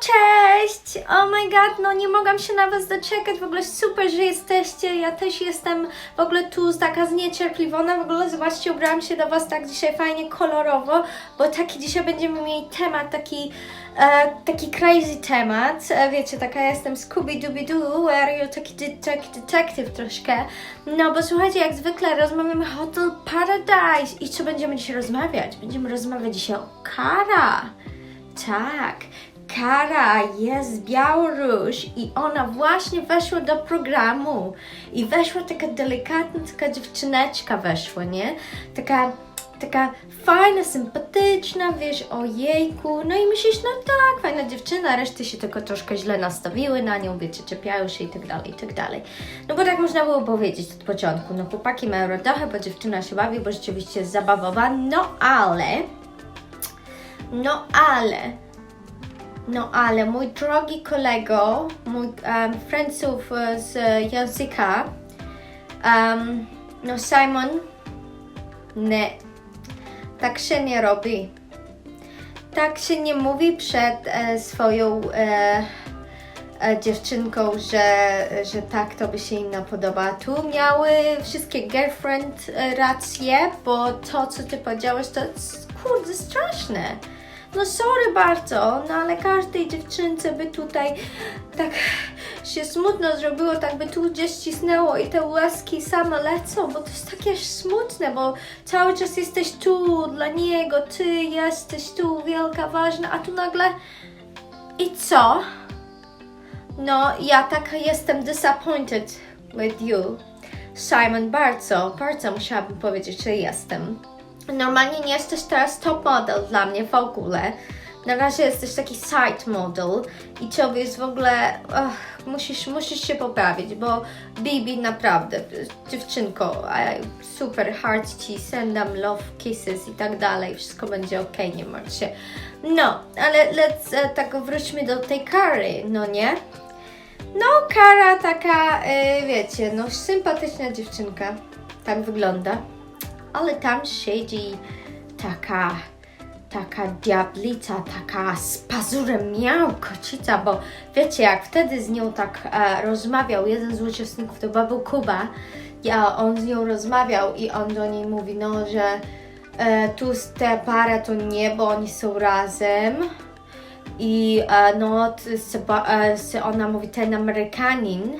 cześć! Oh my god, no nie mogłam się na was doczekać, w ogóle super, że jesteście, ja też jestem w ogóle tu taka zniecierpliwiona, w ogóle zobaczcie, ubrałam się do was tak dzisiaj fajnie kolorowo, bo taki dzisiaj będziemy mieli temat, taki e, taki crazy temat, e, wiecie, taka jestem Scooby-Dooby-Doo, where you taki, de- detective troszkę, no bo słuchajcie, jak zwykle rozmawiamy Hotel Paradise i co będziemy dzisiaj rozmawiać? Będziemy rozmawiać dzisiaj o Kara. Tak, Kara jest z Białoruś i ona właśnie weszła do programu. I weszła taka delikatna, taka dziewczyneczka weszła, nie? Taka, taka fajna, sympatyczna, wiesz, o jejku. No i myślisz, no tak, fajna dziewczyna, reszty się tylko troszkę źle nastawiły na nią, wiecie, czepiają się i tak dalej, i tak dalej. No bo tak można było powiedzieć od początku. No chłopaki mają radochę, bo dziewczyna się bawi, bo rzeczywiście jest zabawowa, no ale... No ale, no ale mój drogi kolego, mój um, Francuz e, z języka, um, no Simon, nie, tak się nie robi. Tak się nie mówi przed e, swoją e, e, dziewczynką, że, że tak to by się inna podoba. Tu miały wszystkie girlfriend e, rację, bo to co ty powiedziałeś to kurde straszne. No sorry bardzo, no ale każdej dziewczynce by tutaj tak się smutno zrobiło, tak by tu gdzieś cisnęło i te łezki same lecą, bo to jest takie smutne, bo cały czas jesteś tu dla niego, ty jesteś tu wielka, ważna, a tu nagle i co? No, ja tak jestem disappointed with you. Simon, bardzo, bardzo musiałabym powiedzieć, że jestem. Normalnie nie jesteś teraz top model dla mnie w ogóle. Na razie jesteś taki side model i ciebie jest w ogóle. musisz, musisz się poprawić, bo Bibi naprawdę, dziewczynko, super hard ci, sendam love kisses i tak dalej, wszystko będzie ok, nie martw się. No, ale let's, e, tak wróćmy do tej kary, no nie? No, Kara taka, y, wiecie, no sympatyczna dziewczynka, tak wygląda, ale tam siedzi taka, taka diablica, taka z pazurem miał kocica, bo wiecie, jak wtedy z nią tak e, rozmawiał jeden z uczestników, to był Kuba, ja, on z nią rozmawiał i on do niej mówi, no, że e, tu te para to nie, bo oni są razem, i e, no, e, s- ona mówi, ten Amerykanin,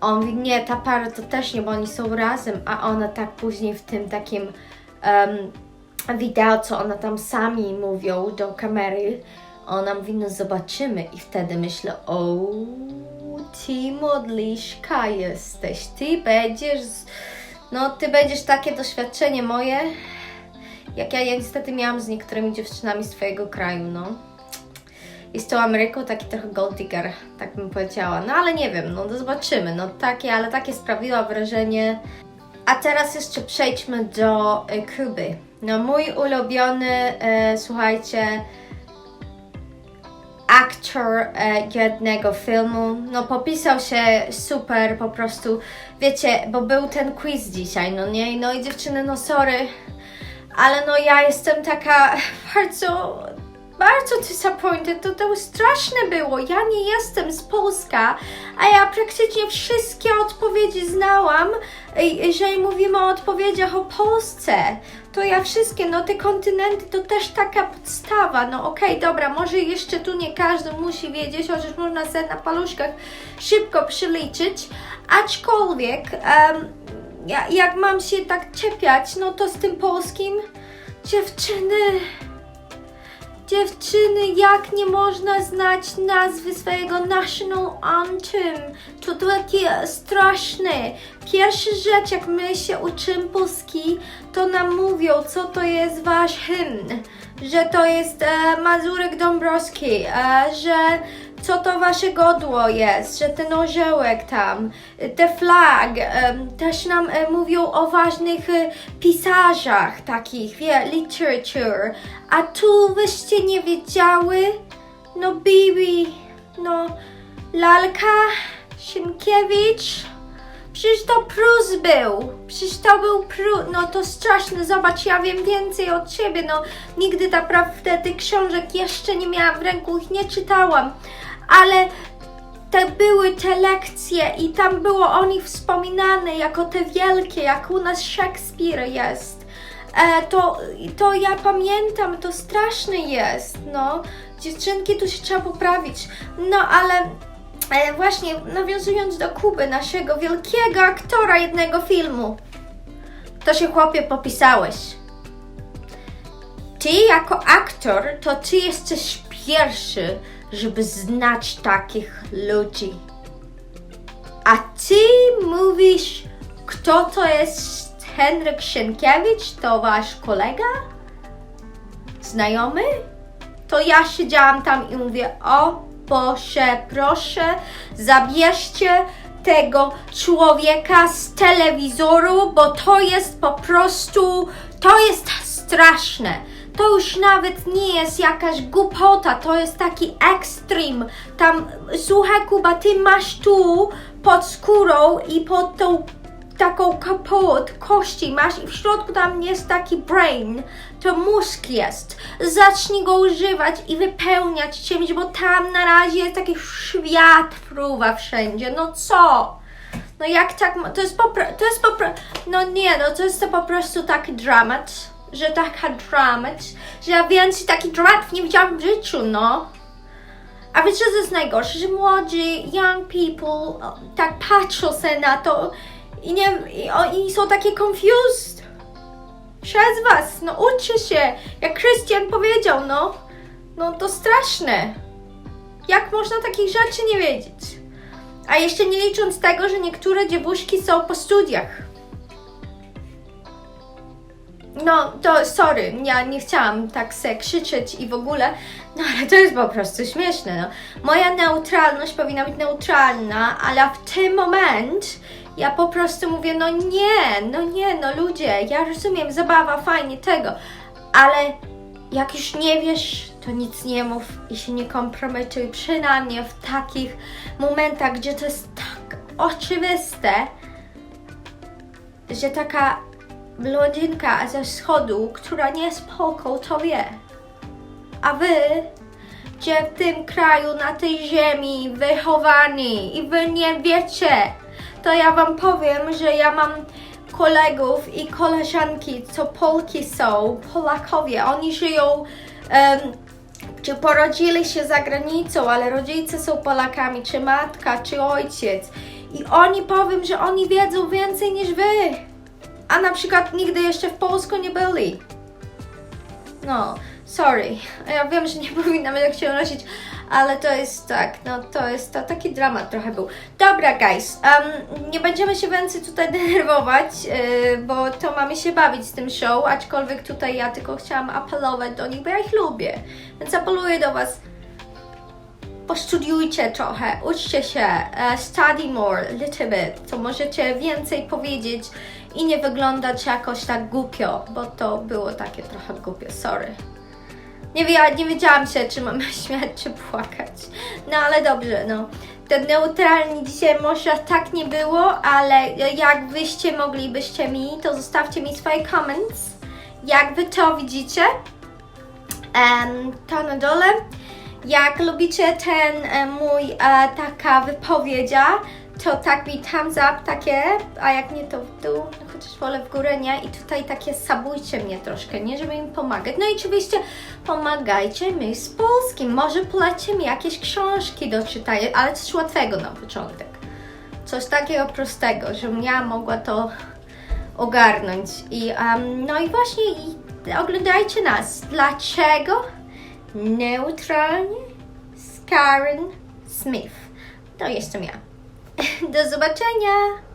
on mówi, nie, ta para to też nie, bo oni są razem, a ona tak później w tym takim um, wideo, co ona tam sami mówią do kamery, ona mówi, no zobaczymy i wtedy myślę, o, ty modliszka jesteś, ty będziesz, no ty będziesz takie doświadczenie moje, jak ja niestety miałam z niektórymi dziewczynami z twojego kraju, no jest to Ameryką taki trochę gold digger, tak bym powiedziała. No ale nie wiem, no to zobaczymy. No takie, ale takie sprawiła wrażenie. A teraz jeszcze przejdźmy do e, Kuby. No mój ulubiony, e, słuchajcie, aktor e, jednego filmu. No popisał się super po prostu. Wiecie, bo był ten quiz dzisiaj, no nie? No i dziewczyny, no sorry, ale no ja jestem taka bardzo, bardzo disappointed. To, to straszne było. Ja nie jestem z Polska, a ja praktycznie wszystkie odpowiedzi znałam. Jeżeli mówimy o odpowiedziach o Polsce, to ja wszystkie, no te kontynenty to też taka podstawa. No okej, dobra, może jeszcze tu nie każdy musi wiedzieć, chociaż można sobie na paluszkach szybko przeliczyć. Aczkolwiek, em, ja, jak mam się tak czepiać, no to z tym polskim dziewczyny. Dziewczyny, jak nie można znać nazwy swojego national anthem? To takie straszne. Pierwsza rzecz, jak my się uczymy polski, to nam mówią, co to jest wasz hymn. Że to jest e, Mazurek Dąbrowski, e, że co to wasze godło jest, że ten orzełek tam, te flag, też nam e, mówią o ważnych e, pisarzach takich, wie, literature, a tu wyście nie wiedziały? No Bibi, no Lalka Sienkiewicz, Przecież to Prus był. Przecież to był Prus. No to straszne. Zobacz, ja wiem więcej od ciebie. No nigdy naprawdę tych książek jeszcze nie miałam w ręku, ich nie czytałam. Ale te były te lekcje i tam było o nich wspominane jako te wielkie, jak u nas Szekspir jest. E, to, to ja pamiętam, to straszne jest, no. Dziewczynki, tu się trzeba poprawić. No ale e, właśnie nawiązując do Kuby, naszego wielkiego aktora jednego filmu, to się chłopie popisałeś. Ty jako aktor, to ty jesteś pierwszy, żeby znać takich ludzi. A ty mówisz, kto to jest Henryk Sienkiewicz? To wasz kolega? Znajomy? To ja siedziałam tam i mówię, o Boże, proszę, zabierzcie tego człowieka z telewizoru, bo to jest po prostu, to jest straszne. To już nawet nie jest jakaś głupota, to jest taki ekstrem. Tam, słuchaj Kuba, ty masz tu pod skórą i pod tą taką kapot, kości masz i w środku tam jest taki brain, to mózg jest. Zacznij go używać i wypełniać czymś, bo tam na razie jest taki świat fruwa wszędzie. No co? No jak tak, to jest po to jest po no nie, no to jest to po prostu taki dramat, że taka dramat, że ja więcej takich dramatów nie widziałam w życiu, no. A wiecie, co jest najgorsze? Że młodzi, young people tak patrzą sobie na to i nie i, i są takie confused. Przez was, no uczcie się, jak Christian powiedział, no. No to straszne. Jak można takich rzeczy nie wiedzieć? A jeszcze nie licząc tego, że niektóre dziewuszki są po studiach. No, to sorry, ja nie chciałam tak se krzyczeć i w ogóle, no ale to jest po prostu śmieszne, no. Moja neutralność powinna być neutralna, ale w tym moment ja po prostu mówię, no nie, no nie, no ludzie, ja rozumiem, zabawa, fajnie, tego, ale jak już nie wiesz, to nic nie mów i się nie kompromituj, przynajmniej w takich momentach, gdzie to jest tak oczywiste, że taka blondynka ze wschodu, która nie jest Polką, to wie. A wy, gdzie w tym kraju, na tej ziemi, wychowani i wy nie wiecie, to ja wam powiem, że ja mam kolegów i koleżanki, co Polki są, Polakowie, oni żyją, em, czy porodzili się za granicą, ale rodzice są Polakami, czy matka, czy ojciec. I oni powiem, że oni wiedzą więcej niż wy. A na przykład nigdy jeszcze w Polsku nie byli. No, sorry. Ja wiem, że nie powinnam tak się nosić, ale to jest tak, no to jest to taki dramat trochę był. Dobra, guys, um, nie będziemy się więcej tutaj denerwować, yy, bo to mamy się bawić z tym show, aczkolwiek tutaj ja tylko chciałam apelować do nich, bo ja ich lubię. Więc apeluję do Was, postudiujcie trochę, uczcie się, e, study more, little bit, to możecie więcej powiedzieć i nie wyglądać jakoś tak głupio, bo to było takie trochę głupie, sorry. Nie, wie, nie wiedziałam się, czy mam śmiać, czy płakać. No ale dobrze, no. To neutralnie dzisiaj może tak nie było, ale jak wyście moglibyście mi, to zostawcie mi swoje comments. Jak wy to widzicie? Em, to na dole. Jak lubicie ten e, mój e, taka wypowiedzia, to tak mi thumbs up takie, a jak nie to w dół, no chociaż wolę w górę, nie? I tutaj takie sabujcie mnie troszkę, nie? Żeby mi pomagać. No i oczywiście pomagajcie mi z polskim. Może polecie mi jakieś książki do czytania, ale coś łatwego na początek. Coś takiego prostego, żebym ja mogła to ogarnąć. I um, no i właśnie i oglądajcie nas. Dlaczego? Neutralnie z Karen Smith. To jestem ja. Do zobaczenia!